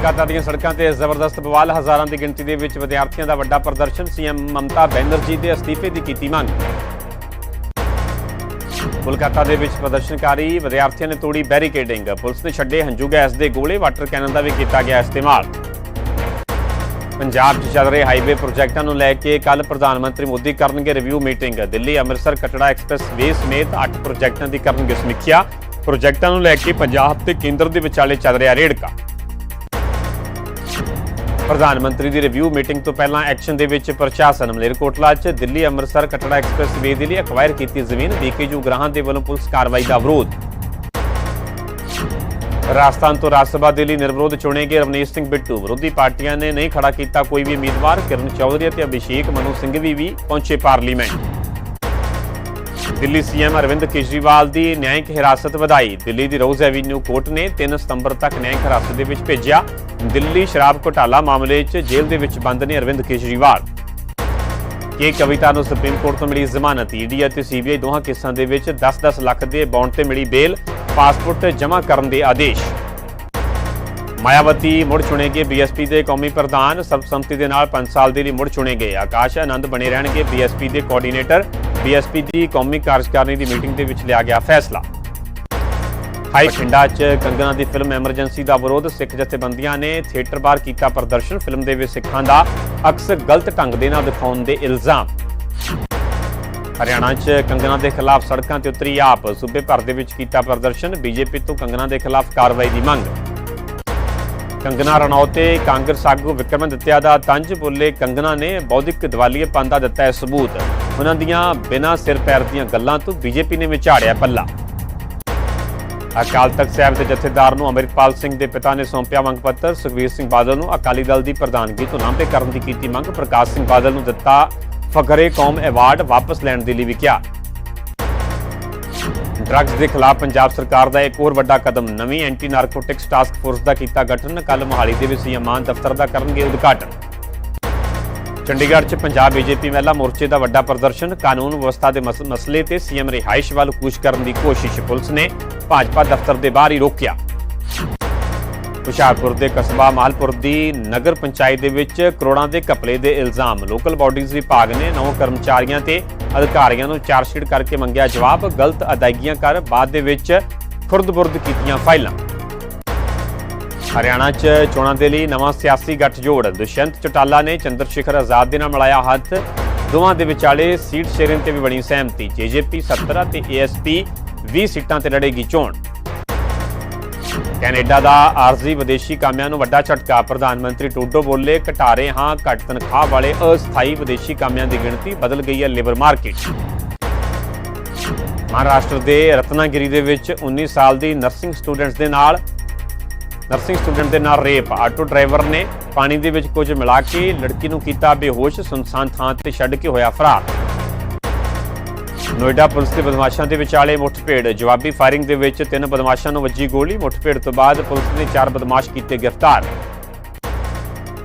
ਕੋਲਕਾਤਾ ਦੀਆਂ ਸੜਕਾਂ ਤੇ ਜ਼ਬਰਦਸਤ ਬਵਾਲ, ਹਜ਼ਾਰਾਂ ਦੀ ਗਿਣਤੀ ਦੇ ਵਿੱਚ ਵਿਦਿਆਰਥੀਆਂ ਦਾ ਵੱਡਾ ਪ੍ਰਦਰਸ਼ਨ, ਸੀਐਮ ਮਮਤਾ ਬੈਨਰਜੀ ਦੇ ਅਸਤੀਫੇ ਦੀ ਕੀਤੀ ਮੰਗ। ਕੋਲਕਾਤਾ ਦੇ ਵਿੱਚ ਪ੍ਰਦਰਸ਼ਨਕਾਰੀ ਵਿਦਿਆਰਥੀਆਂ ਨੇ ਤੋੜੀ ਬੈਰੀਕੇਡਿੰਗ। ਪੁਲਿਸ ਨੇ ਛੱਡੇ ਹੰਝੂ ਗੈਸ ਦੇ ਗੋਲੇ, ਵਾਟਰ ਕੈਨਨ ਦਾ ਵੀ ਕੀਤਾ ਗਿਆ ਇਸਤੇਮਾਲ। ਪੰਜਾਬ 'ਚ ਚੱਲ ਰਹੇ ਹਾਈਵੇ ਪ੍ਰੋਜੈਕਟਾਂ ਨੂੰ ਲੈ ਕੇ ਕੱਲ ਪ੍ਰਧਾਨ ਮੰਤਰੀ ਮੋਦੀ ਕਰਨਗੇ review meeting. Delhi Amritsar Katra expressway ਸਮੇਤ 8 ਪ੍ਰੋਜੈਕਟਾਂ ਦੀ ਕਰਨਗੇ ਸਮੀਖਿਆ। ਪ੍ਰੋਜੈਕਟਾਂ ਨੂੰ ਲੈ ਕੇ ਪੰਜਾਬ ਤੇ ਕੇਂਦਰ ਦੇ ਵਿਚਾਲੇ ਚੱਲ ਰਿਹਾ ਰੇੜਕਾ। ਪ੍ਰਧਾਨ ਮੰਤਰੀ ਦੀ ਰਿਵਿਊ ਮੀਟਿੰਗ ਤੋਂ ਪਹਿਲਾਂ ਐਕਸ਼ਨ ਦੇ ਵਿੱਚ ਪ੍ਰਸ਼ਾਸਨ ਮਲੇਰਕੋਟਲਾ 'ਚ ਦਿੱਲੀ ਅੰਮ੍ਰਿਤਸਰ ਕਟੜਾ ਐਕਸਪ੍ਰੈਸ ਵੇ ਦੇ ਲਈ ਅਕਵਾਇਰ ਕੀਤੀ ਜ਼ਮੀਨ ਬੀਕੇਯੂ ਗ੍ਰਾਹਾਂ ਦੇ ਵੱਲੋਂ ਪੁਲਿਸ ਕਾਰਵਾਈ ਦਾ ਵਿਰੋਧ। ਰਾਜਸਥਾਨ ਤੋਂ ਰਾਜ ਸਭਾ ਦੇ ਲਈ ਨਿਰਵਿਰੋਧ ਚੁਣੇ ਗਏ ਰਵਨੀਤ ਸਿੰਘ ਬਿੱਟੂ। ਵਿਰੋਧੀ ਪਾਰਟੀਆਂ ਨੇ ਨਹੀਂ ਖੜਾ ਕੀਤਾ ਕੋਈ ਵੀ ਉਮੀਦਵਾਰ। ਕਿਰਨ ਚੌਧਰੀ ਅਤੇ ਅਭਿਸ਼ੇਕ ਮਨੂ ਸਿੰਘਵੀ ਵੀ ਪਹੁੰਚੇ ਪਾਰਲੀਮੈਂਟ। ਦਿੱਲੀ ਸੀਐਮ ਅਰਵਿੰਦ ਕੇਜਰੀਵਾਲ ਦੀ ਨਿਆਂਇਕ ਹਿਰਾਸਤ ਵਧਾਈ। ਦਿੱਲੀ ਦੀ ਰੋਜ਼ ਐਵੀਨਿਊ ਕੋਰਟ ਨੇ 3 ਸਤੰਬਰ ਤੱਕ ਨਿਆਂਇਕ ਹਿਰਾਸਤ ਦੇ ਵਿੱਚ ਭੇਜਿਆ। ਦਿੱਲੀ ਸ਼ਰਾਬ ਘੁਟਾਲਾ ਮਾਮਲੇ 'ਚ ਜੇਲ੍ਹ ਦੇ ਵਿੱਚ ਬੰਦ ਨੇ ਅਰਵਿੰਦ ਕੇਜਰੀਵਾਲ। ਕਿ ਕਵਿਤਾ ਨੂੰ ਸੁਪਰੀਮ ਕੋਰਟ ਤੋਂ ਮਿਲੀ ਜ਼ਮਾਨਤ? ਈਡੀ ਅਤੇ ਸੀਬੀਆਈ ਦੋਹਾਂ ਕੇਸਾਂ ਦੇ ਵਿੱਚ 10-10 ਲੱਖ ਦੇ ਬੌਂਡ ਤੇ ਮਿਲੀ ਬੇਲ, ਪਾਸਪੋਰਟ ਜਮ੍ਹਾਂ ਕਰਨ ਦੇ ਆਦੇਸ਼। ਮਾਇਆਵਤੀ ਮੁੜ ਚੁਣੇ ਗਏ ਬੀਐਸਪੀ ਦੇ ਕੌਮੀ ਪ੍ਰਧਾਨ, ਸਰਬਸੰਮਤੀ ਦੇ ਨਾਲ 5 ਸਾਲ ਦੇ ਲਈ ਮੁੜ ਚੁਣੇ ਗਏ। ਆਕਾਸ਼ ਆਨੰਦ ਬਣੇ ਰਹਿਣਗੇ ਬੀਐਸਪੀ ਦੇ ਕੋਆਰਡੀਨੇਟਰ। ਬੀਐਸਪੀ ਦੀ ਕੌਮੀ ਕਾਰਜਕਾਰਨੀ ਦੀ ਮੀਟਿੰਗ ਦੇ ਵਿੱਚ ਲਿਆ ਗਿਆ ਫੈਸਲਾ। ਹਾਈ ਛਿੰਡਾ 'ਚ ਕੰਗਨਾ ਦੀ ਫਿਲਮ ਐਮਰਜੈਂਸੀ ਦਾ ਵਿਰੋਧ ਸਿੱਖ ਜਥੇਬੰਦੀਆਂ ਨੇ ਥੀਏਟਰ ਬਾਹਰ ਕੀਤਾ ਪ੍ਰਦਰਸ਼ਨ। ਫਿਲਮ ਦੇ ਵਿੱਚ ਸਿੱਖਾਂ ਦਾ ਅਕਸਰ ਗਲਤ ਢੰਗ ਦੇ ਨਾਲ ਦਿਖਾਉਣ ਦੇ ਇਲਜ਼ਾਮ। ਹਰਿਆਣਾ 'ਚ ਕੰਗਨਾ ਦੇ ਖਿਲਾਫ ਸੜਕਾਂ ਤੇ ਉਤਰੀ ਆਪ। ਸੂਬੇ ਭਰ ਦੇ ਵਿੱਚ ਕੀਤਾ ਪ੍ਰਦਰਸ਼ਨ। ਬੀਜੇਪੀ ਤੋਂ ਕੰਗਨਾ ਦੇ ਖਿਲਾਫ ਕਾਰਵਾਈ ਦੀ ਮੰਗ। ਕੰਗਨਾ ਰਣੌਤ ਤੇ ਕਾਂਗਰਸ ਆਗੂ ਵਿਕਰਮਾਦਿੱਤਿਆ ਦਾ ਤੰਜ ਬੋਲੇ ਕੰਗਨਾ ਨੇ ਬੌਧਿਕ ਦਿਵਾਲੀਏਪਨ ਦਾ ਦਿੱਤਾ ਹੈ ਸਬੂਤ। ਉਹਨਾਂ ਦੀਆਂ ਬਿਨਾਂ ਸਿਰ ਪੈਰ ਦੀਆਂ ਗੱਲਾਂ ਤੋਂ ਬੀਜੇਪੀ ਨੇ ਵਿਚਾੜਿਆ ਪੱਲਾ। ਅਕਾਲ ਤਖਤ ਸਾਹਿਬ ਦੇ ਜਥੇਦਾਰ ਨੂੰ ਅਮਰਿਤਪਾਲ ਸਿੰਘ ਦੇ ਪਿਤਾ ਨੇ ਸੌਂਪਿਆ ਮੰਗ ਪੱਤਰ। ਸੁਖਵੀਰ ਸਿੰਘ ਬਾਦਲ ਨੂੰ ਅਕਾਲੀ ਦਲ ਦੀ ਪ੍ਰਧਾਨਗੀ ਤੋਂ ਲਾਂਭੇ ਕਰਨ ਦੀ ਕੀਤੀ ਮੰਗ। ਪ੍ਰਕਾਸ਼ ਸਿੰਘ ਬਾਦਲ ਨੂੰ ਦਿੱਤਾ ਫਖਰੇ ਕੌਮ ਅਵਾਰਡ ਵਾਪਸ ਲੈਣ ਦੇ ਲਈ ਵੀ ਕਿਹਾ। ਡਰੱਗਸ ਦੇ ਖਿਲਾਫ ਪੰਜਾਬ ਸਰਕਾਰ ਦਾ ਇੱਕ ਹੋਰ ਵੱਡਾ ਕਦਮ। ਨਵੀਂ ਐਂਟੀ ਨਾਰਕੋਟਿਕਸ ਟਾਸਕ ਫੋਰਸ ਦਾ ਕੀਤਾ ਗਠਨ। ਕੱਲ ਮੋਹਾਲੀ ਦੇ ਵਿੱਚ ਸੀਐਮ ਮਾਨ ਦਫ਼ਤਰ ਦਾ ਕਰਨਗੇ ਉਦਘਾਟਨ। ਚੰਡੀਗੜ੍ਹ 'ਚ ਪੰਜਾਬ ਬੀਜੇਪੀ ਮਹਿਲਾ ਮੋਰਚੇ ਦਾ ਵੱਡਾ ਪ੍ਰਦਰਸ਼ਨ, ਕਾਨੂੰਨ ਵਿਵਸਥਾ ਦੇ ਮਸਲੇ ਤੇ ਸੀਐਮ ਰਿਹਾਇਸ਼ ਵੱਲ ਕੂਚ ਕਰਨ ਦੀ ਕੋਸ਼ਿਸ਼ ਪੁਲਿਸ ਨੇ ਭਾਜਪਾ ਦਫ਼ਤਰ ਦੇ ਬਾਹਰ ਹੀ ਰੋਕਿਆ। ਹੁਸ਼ਿਆਰਪੁਰ ਦੇ ਕਸਬਾ ਮਾਲਪੁਰ ਦੀ ਨਗਰ ਪੰਚਾਇਤ ਦੇ ਵਿੱਚ ਕਰੋੜਾਂ ਦੇ ਘਪਲੇ ਦੇ ਇਲਜ਼ਾਮ। ਲੋਕਲ ਬਾਡੀਜ਼ ਵਿਭਾਗ ਨੇ ਨੌ ਕਰਮਚਾਰੀਆਂ ਤੇ ਅਧਿਕਾਰੀਆਂ ਨੂੰ ਚਾਰਜਸ਼ੀਟ ਕਰਕੇ ਮੰਗਿਆ ਜਵਾਬ। ਗਲਤ ਅਦਾਇਗੀਆਂ ਕਰ ਬਾਅਦ ਦੇ ਵਿੱਚ ਖੁਰਦ-ਬੁਰਦ ਕੀਤੀਆਂ ਫਾਈਲਾਂ। ਹਰਿਆਣਾ 'ਚ ਚੋਣਾਂ ਦੇ ਲਈ ਨਵਾਂ ਸਿਆਸੀ ਗੱਠਜੋੜ। ਦੁਸ਼ਯੰਤ ਚਟਾਲਾ ਨੇ ਚੰਦਰ ਸ਼ੇਖਰ ਆਜ਼ਾਦ ਦੇ ਨਾਲ ਮਿਲਾਇਆ ਹੱਥ। ਦੋਵਾਂ ਦੇ ਵਿਚਾਲੇ ਸੀਟ ਸ਼ੇਅਰਿੰਗ ਤੇ ਵੀ ਬਣੀ ਸਹਿਮਤੀ। ਜੇਜੇਪੀ 17 ਤੇ ਏਐਸਪੀ 20 ਸੀਟਾਂ ਤੇ ਲੜੇਗੀ ਚੋਣ। ਕੈਨੇਡਾ ਦਾ ਆਰਜ਼ੀ ਵਿਦੇਸ਼ੀ ਕਾਮਿਆਂ ਨੂੰ ਵੱਡਾ ਝਟਕਾ। ਪ੍ਰਧਾਨ ਮੰਤਰੀ ਟਰੂਡੋ ਬੋਲੇ, ਘਟਾਰੇ ਹਾਂ, ਘੱਟ ਤਨਖਾਹ ਵਾਲੇ ਅਸਥਾਈ ਵਿਦੇਸ਼ੀ ਕਾਮਿਆਂ ਦੀ ਗਿਣਤੀ ਬਦਲ ਗਈ ਹੈ ਲੇਬਰ ਮਾਰਕੀਟ। ਮਹਾਰਾਸ਼ਟਰ ਦੇ ਰਤਨਾਗਿਰੀ ਦੇ ਵਿੱਚ 19 ਸਾਲ ਦੀ ਨਰਸਿੰਗ ਸਟੂਡੈਂਟਸ ਦੇ ਨਾਲ ਨਰਸਿੰਗ ਸਟੂਡੈਂਟ ਦੇ ਨਾਲ ਰੇਪ। ਆਟੋ ਡਰਾਈਵਰ ਨੇ ਪਾਣੀ ਦੇ ਵਿੱਚ ਕੁਝ ਮਿਲਾ ਕੇ ਲੜਕੀ ਨੂੰ ਕੀਤਾ ਬੇਹੋਸ਼, ਸੁਨਸਾਨ ਥਾਂ ਤੇ ਛੱਡ ਕੇ ਹੋਇਆ ਫਰਾਰ। ਨੋਇਡਾ ਪੁਲਿਸ ਦੇ ਬਦਮਾਸ਼ਾਂ ਦੇ ਵਿਚਾਲੇ ਮੁੱਠਭੇੜ। ਜਵਾਬੀ ਫਾਇਰਿੰਗ ਦੇ ਵਿੱਚ ਤਿੰਨ ਬਦਮਾਸ਼ਾਂ ਨੂੰ ਵੱਜੀ ਗੋਲੀ। ਮੁੱਠਭੇੜ ਤੋਂ ਬਾਅਦ ਪੁਲਿਸ ਨੇ ਚਾਰ ਬਦਮਾਸ਼ ਕੀਤੇ ਗ੍ਰਿਫਤਾਰ।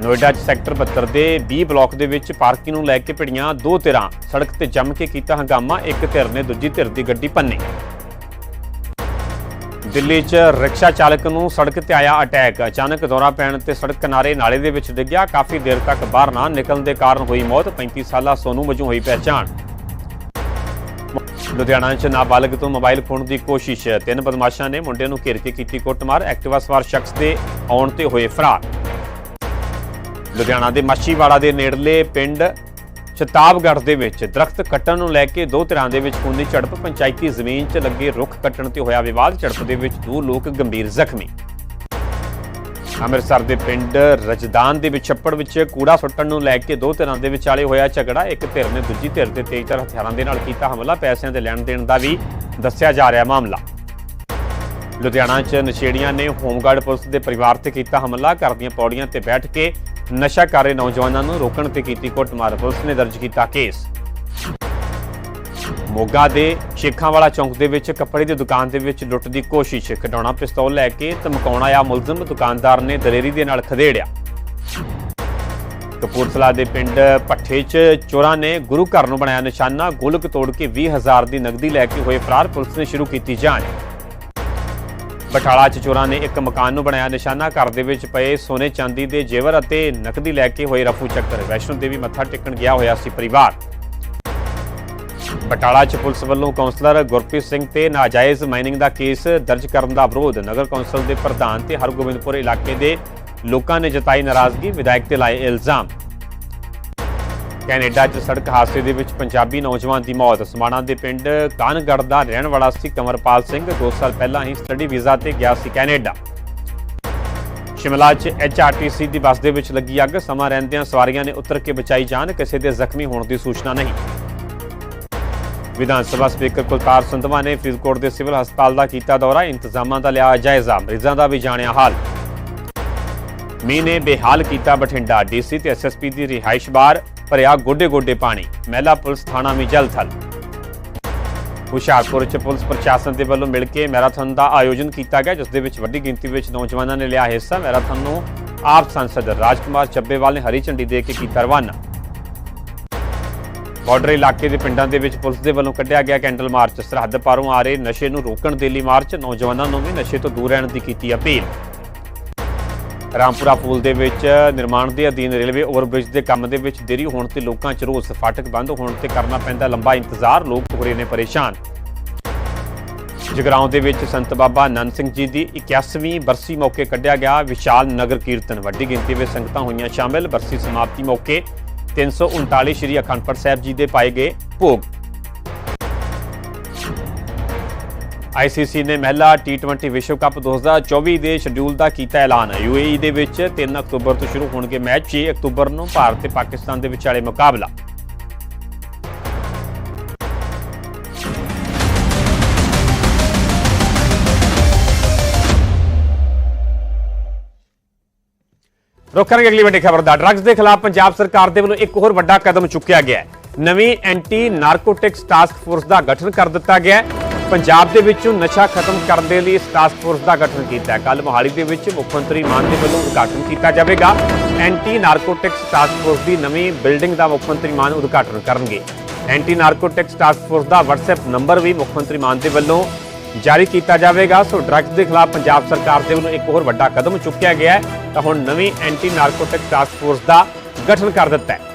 ਨੋਇਡਾ 'ਚ ਸੈਕਟਰ 72 ਦੇ 20 ਬਲਾਕ ਦੇ ਵਿੱਚ ਪਾਰਕਿੰਗ ਨੂੰ ਲੈ ਕੇ ਭਿੜੀਆਂ ਦੋ ਧਿਰਾਂ। ਸੜਕ ਤੇ ਜੰਮ ਕੇ ਕੀਤਾ ਹੰਗਾਮਾ। ਇੱਕ ਧਿਰ ਨੇ ਦੂਜੀ ਧਿਰ ਦੀ ਗੱਡੀ ਪੰਨੀ। ਦਿੱਲੀ 'ਚ ਰਿਕਸ਼ਾ ਚਾਲਕ ਨੂੰ ਸੜਕ ਤੇ ਆਇਆ ਅਟੈਕ। ਅਚਾਨਕ ਦੌਰਾ ਪੈਣ ਤੇ ਸੜਕ ਕਿਨਾਰੇ ਨਾਲੇ ਦੇ ਵਿੱਚ ਡਿੱਗਿਆ। ਕਾਫੀ ਦੇਰ ਤੱਕ ਬਾਹਰ ਨਾ ਨਿਕਲਣ ਦੇ ਕਾਰਨ ਹੋਈ ਮੌਤ। 35 ਸਾਲਾ ਸੋਨੂ ਵਜੋਂ ਹੋਈ ਪਹਿਚਾਣ। ਲੁਧਿਆਣਾ 'ਚ ਨਾਬਾਲਗ ਤੋਂ ਮੋਬਾਈਲ ਖੋਣ ਦੀ ਕੋਸ਼ਿਸ਼। ਤਿੰਨ ਬਦਮਾਸ਼ਾਂ ਨੇ ਮੁੰਡੇ ਨੂੰ ਘੇਰ ਕੇ ਕੀਤੀ ਕੁੱਟਮਾਰ। ਐਕਟਿਵਾ ਸਵਾਰ ਸ਼ਖਸ ਦੇ ਆਉਣ ਤੇ ਹੋਏ ਫਰਾਰ। ਲੁਧਿਆਣਾ ਦੇ ਮਾਛੀਵਾੜਾ ਦੇ ਨੇੜਲੇ ਪਿੰਡ ਸ਼ਤਾਬਗੜ੍ਹ ਦੇ ਵਿੱਚ ਦਰਖਤ ਕੱਟਣ ਨੂੰ ਲੈ ਕੇ ਦੋ ਧਿਰਾਂ ਦੇ ਵਿੱਚ ਖੂਨੀ ਝੜਪ, ਪੰਚਾਇਤੀ ਜ਼ਮੀਨ 'ਚ ਲੱਗੇ ਰੁੱਖ ਕੱਟਣ ਤੇ ਹੋਇਆ ਵਿਵਾਦ, ਝੜਪ ਦੇ ਵਿੱਚ ਦੋ ਲੋਕ ਗੰਭੀਰ ਜ਼ਖਮੀ। ਅੰਮ੍ਰਿਤਸਰ ਦੇ ਪਿੰਡ ਰਜਦਾਨ ਦੇ ਵਿੱਚ ਛੱਪੜ ਵਿੱਚ ਕੂੜਾ ਸੁੱਟਣ ਨੂੰ ਲੈ ਕੇ ਦੋ ਧਿਰਾਂ ਦੇ ਵਿਚਾਲੇ ਹੋਇਆ ਝਗੜਾ। ਇੱਕ ਧਿਰ ਨੇ ਦੂਜੀ ਧਿਰ ਤੇ ਤੇਜ਼ਧਾਰ ਹਥਿਆਰਾਂ ਦੇ ਨਾਲ ਕੀਤਾ ਹਮਲਾ। ਪੈਸਿਆਂ ਦੇ ਲੈਣ ਦੇਣ ਦਾ ਵੀ ਦੱਸਿਆ ਜਾ ਰਿਹਾ ਮਾਮਲਾ। ਲੁਧਿਆਣਾ 'ਚ ਨਸ਼ੇੜੀਆਂ ਨੇ ਹੋਮਗਾਰਡ ਪੁਲਿਸ ਦੇ ਪਰਿਵਾਰ ਤੇ ਕੀਤਾ ਹਮਲਾ। ਘਰ ਦੀਆਂ ਪੌੜੀਆਂ ਤੇ ਬੈਠ ਕੇ ਨਸ਼ਾ ਕਰ ਰਹੇ ਨੌਜਵਾਨਾਂ ਨੂੰ ਰੋਕਣ ਤੇ ਕੀਤੀ ਕੁੱਟਮਾਰ। ਪੁਲਿਸ ਨੇ ਦਰਜ ਕੀਤਾ ਕੇਸ। ਮੋਗਾ ਦੇ ਸ਼ੇਖਾਂਵਾਲਾ ਚੌਂਕ ਦੇ ਵਿੱਚ ਕੱਪੜੇ ਦੀ ਦੁਕਾਨ ਦੇ ਵਿੱਚ ਲੁੱਟ ਦੀ ਕੋਸ਼ਿਸ਼। ਕਢਾਉਣਾ ਪਿਸਤੌਲ ਲੈ ਕੇ ਧਮਕਾਉਣ ਆਇਆ ਮੁਲਜ਼ਮ। ਦੁਕਾਨਦਾਰ ਨੇ ਦਲੇਰੀ ਦੇ ਨਾਲ ਖਦੇੜਿਆ। ਕਪੂਰਥਲਾ ਦੇ ਪਿੰਡ ਪੱਠੇ 'ਚ ਚੋਰਾਂ ਨੇ ਗੁਰੂ ਘਰ ਨੂੰ ਬਣਾਇਆ ਨਿਸ਼ਾਨਾ। ਗੋਲਕ ਤੋੜ ਕੇ 20000 ਦੀ ਨਗਦੀ ਲੈ ਕੇ ਹੋਏ ਫਰਾਰ। ਪੁਲਿਸ ਨੇ ਸ਼ੁਰੂ ਕੀਤੀ ਜਾਂਚ। ਬਟਾਲਾ 'ਚ ਚੋਰਾਂ ਨੇ ਇੱਕ ਮਕਾਨ ਨੂੰ ਬਣਾਇਆ ਨਿਸ਼ਾਨਾ। ਘਰ ਦੇ ਵਿੱਚ ਪਏ ਸੋਨੇ ਚਾਂਦੀ ਦੇ ਜੇਵਰ ਅਤੇ ਨਕਦੀ ਲੈ ਕੇ ਹੋਏ ਰਫੂ ਚੱਕਰ। ਵੈਸ਼ਨੋ ਦੇਵੀ ਮੱਥਾ ਟੇਕਣ ਗਿਆ ਹੋਇਆ ਸੀ ਪਰਿਵਾਰ। ਬਟਾਲਾ 'ਚ ਪੁਲਿਸ ਵੱਲੋਂ ਕਾਉਂਸਲਰ ਗੁਰਪ੍ਰੀਤ ਸਿੰਘ ਤੇ ਨਾਜਾਇਜ਼ ਮਾਈਨਿੰਗ ਦਾ ਕੇਸ ਦਰਜ ਕਰਨ ਦਾ ਵਿਰੋਧ। ਨਗਰ ਕੌਂਸਲ ਦੇ ਪ੍ਰਧਾਨ ਤੇ ਹਰਗੋਬਿੰਦਪੁਰ ਇਲਾਕੇ ਦੇ ਲੋਕਾਂ ਨੇ ਜਤਾਈ ਨਾਰਾਜ਼ਗੀ। ਵਿਧਾਇਕ ਤੇ ਲਾਏ ਇਲਜ਼ਾਮ। ਕੈਨੇਡਾ 'ਚ ਸੜਕ ਹਾਦਸੇ ਦੇ ਵਿੱਚ ਪੰਜਾਬੀ ਨੌਜਵਾਨ ਦੀ ਮੌਤ। ਸਮਾਣਾ ਦੇ ਪਿੰਡ ਕਾਨਗੜ ਦਾ ਰਹਿਣ ਵਾਲਾ ਸੀ ਕਮਰਪਾਲ ਸਿੰਘ। 2 ਸਾਲ ਪਹਿਲਾਂ ਹੀ ਸਟੱਡੀ ਵੀਜ਼ਾ ਤੇ ਗਿਆ ਸੀ ਕੈਨੇਡਾ। ਸ਼ਿਮਲਾ 'ਚ ਐਚਆਰਟੀਸੀ ਦੀ ਬੱਸ ਦੇ ਵਿੱਚ ਲੱਗੀ ਅੱਗ। ਸਮਾਂ ਰਹਿੰਦਿਆਂ ਸਵਾਰੀਆਂ ਨੇ ਉਤਰ ਕੇ ਬਚਾਈ ਜਾਨ। ਕਿਸੇ ਦੇ ਜ਼ਖਮੀ ਹੋਣ ਦੀ ਸੂਚਨਾ ਨਹੀਂ। ਵਿਧਾਨ ਸਭਾ ਸਪੀਕਰ ਕੁਲਤਾਰ ਸੰਧਵਾ ਨੇ ਫਰੀਦਕੋਟ ਦੇ ਸਿਵਲ ਹਸਪਤਾਲ ਦਾ ਕੀਤਾ ਦੌਰਾ। ਇੰਤਜ਼ਾਮਾਂ ਦਾ ਲਿਆ ਜਾਇਜ਼ਾ। ਮਰੀਜ਼ਾਂ ਦਾ ਵੀ ਜਾਣਿਆ ਹਾਲ। ਮੀਂਹ ਨੇ ਬੇਹਾਲ ਕੀਤਾ ਬਠਿੰਡਾ। ਡੀਸੀ ਤੇ ਐਸਐਸਪੀ ਦੀ ਰਿਹਾਇਸ਼ ਬਾਰ ਭਰਿਆ ਗੋਡੇ ਗੋਡੇ ਪਾਣੀ। ਮਹਿਲਾ ਪੁਲਿਸ ਥਾਣਾ ਵੀ ਜਲ ਹੁਸ਼ਿਆਰਪੁਰ ਚ ਪੁਲਿਸ ਪ੍ਰਸ਼ਾਸਨ ਦੇ ਵੱਲੋਂ ਮਿਲ ਕੇ ਮੈਰਾਥਨ ਦਾ ਆਯੋਜਨ ਕੀਤਾ ਗਿਆ, ਜਿਸ ਦੇ ਵਿੱਚ ਵੱਡੀ ਗਿਣਤੀ ਵਿੱਚ ਨੌਜਵਾਨਾਂ ਨੇ ਲਿਆ ਹਿੱਸਾ। ਮੈਰਾਥਨ ਨੂੰ ਆਪ ਸੰਸਦ ਰਾਜਕੁਮਾਰ ਚੱਬੇਵਾਲ ਨੇ ਹਰੀ ਝੰਡੀ ਦੇ ਕੇ ਕੀਤਾ ਰਵਾਨਾ। ਬਾਰਡਰ ਇਲਾਕੇ ਦੇ ਪਿੰਡਾਂ ਦੇ ਵਿੱਚ ਪੁਲਿਸ ਦੇ ਵੱਲੋਂ ਕੱਢਿਆ ਗਿਆ ਕੈਂਡਲ ਮਾਰਚ। ਸਰਹੱਦ ਪਾਰੋਂ ਆ ਰਹੇ ਨਸ਼ੇ ਨੂੰ ਰੋਕਣ ਦੇ ਲਈ ਮਾਰਚ। ਨੌਜਵਾਨਾਂ ਨੂੰ ਵੀ ਨਸ਼ੇ ਤੋਂ ਦੂਰ ਰਹਿਣ ਦੀ ਕੀਤੀ ਅਪੀਲ। ਰਾਮਪੁਰਾ ਪੁਲ ਦੇ ਵਿੱਚ ਨਿਰਮਾਣ ਦੇ ਅਧੀਨ ਰੇਲਵੇ ਓਵਰਬ੍ਰਿਜ ਦੇ ਕੰਮ ਦੇ ਵਿੱਚ ਦੇਰੀ ਹੋਣ ਤੇ ਲੋਕਾਂ 'ਚ ਰੋਸ, ਫਾਟਕ ਬੰਦ ਹੋਣ ਤੇ ਕਰਨਾ ਪੈਂਦਾ ਲੰਬਾ ਇੰਤਜ਼ਾਰ, ਲੋਕ ਹੋ ਰਹੇ ਨੇ ਪਰੇਸ਼ਾਨ। ਜਗਰਾਉਂ ਦੇ ਵਿੱਚ ਸੰਤ ਬਾਬਾ ਨੰਦ ਸਿੰਘ ਜੀ ਦੀ 81ਵੀਂ ਬਰਸੀ ਮੌਕੇ ਕੱਢਿਆ ਗਿਆ ਵਿਸ਼ਾਲ ਨਗਰ ਕੀਰਤਨ। ਵੱਡੀ ਗਿਣਤੀ ਵਿੱਚ ਸੰਗਤਾਂ ਹੋਈਆਂ ਸ਼ਾਮਿਲ। ਬਰਸੀ ਸਮਾਪਤੀ ਮੌਕੇ 339 ਸ਼੍ਰੀ ਅਖੰਡਪੁਰ ਸਾਹਿਬ ਜੀ ਦੇ ਪਾਏ ਗਏ ਭੋਗ। ਆਈਸੀਸੀ ਨੇ ਮਹਿਲਾ T20 ਵਿਸ਼ਵ ਕੱਪ 2024 ਦੇ ਸ਼ਡਿਊਲ ਦਾ ਕੀਤਾ ਐਲਾਨ। ਯੂਏਈ ਦੇ ਵਿੱਚ 3 ਅਕਤੂਬਰ ਤੋਂ ਸ਼ੁਰੂ ਹੋਣਗੇ ਮੈਚ 6 ਅਕਤੂਬਰ ਨੂੰ ਭਾਰਤ ਤੇ ਪਾਕਿਸਤਾਨ ਦੇ ਵਿਚਾਲੇ ਮੁਕਾਬਲਾ। ਰੁਕ ਕਰਾਂਗੇ ਅਗਲੀ ਵੱਡੀ ਖਬਰ ਦਾ। ਡਰੱਗਸ ਦੇ ਖਿਲਾਫ ਪੰਜਾਬ ਸਰਕਾਰ ਦੇ ਵੱਲੋਂ ਇੱਕ ਹੋਰ ਵੱਡਾ ਕਦਮ ਚੁੱਕਿਆ ਗਿਆ ਹੈ। ਨਵੀਂ ਐਂਟੀ ਨਾਰਕੋਟਿਕਸ ਟਾਸਕ ਫੋਰਸ ਦਾ ਗਠਨ ਕਰ ਦਿੱਤਾ ਗਿਆ ਹੈ। ਪੰਜਾਬ ਦੇ ਵਿੱਚੋਂ ਨਸ਼ਾ ਖਤਮ ਕਰਨ ਦੇ ਲਈ ਇਸ ਟਾਸਕ ਫੋਰਸ ਦਾ ਗਠਨ ਕੀਤਾ ਹੈ। ਕੱਲ ਮੋਹਾਲੀ ਦੇ ਵਿੱਚ ਮੁੱਖ ਮੰਤਰੀ ਮਾਨ ਦੇ ਵੱਲੋਂ ਉਦਘਾਟਨ ਕੀਤਾ ਜਾਵੇਗਾ। ਐਂਟੀ ਨਾਰਕੋਟਿਕਸ ਟਾਸਕ ਫੋਰਸ ਦੀ ਨਵੀਂ ਬਿਲਡਿੰਗ ਦਾ ਮੁੱਖ ਮੰਤਰੀ ਮਾਨ ਉਦਘਾਟਨ ਕਰਨਗੇ। ਐਂਟੀ ਨਾਰਕੋਟਿਕਸ ਟਾਸਕ ਫੋਰਸ ਦਾ WhatsApp ਨੰਬਰ ਵੀ ਮੁੱਖ ਮੰਤਰੀ ਮਾਨ ਦੇ ਵੱਲੋਂ ਜਾਰੀ ਕੀਤਾ ਜਾਵੇਗਾ। ਸੋ ਡਰੱਗਸ ਦੇ ਖਿਲਾਫ ਪੰਜਾਬ ਸਰਕਾਰ ਦੇ ਵੱਲੋਂ ਇੱਕ ਹੋਰ ਵੱਡਾ ਕਦਮ ਚੁੱਕਿਆ ਗਿਆ ਤਾਂ ਹੁਣ ਨਵੀਂ ਐਂਟੀ ਨਾਰਕੋਟਿਕ ਟਾਸਕ ਫੋਰਸ ਦਾ ਗਠਨ ਕਰ ਦਿੱਤਾ ਹੈ।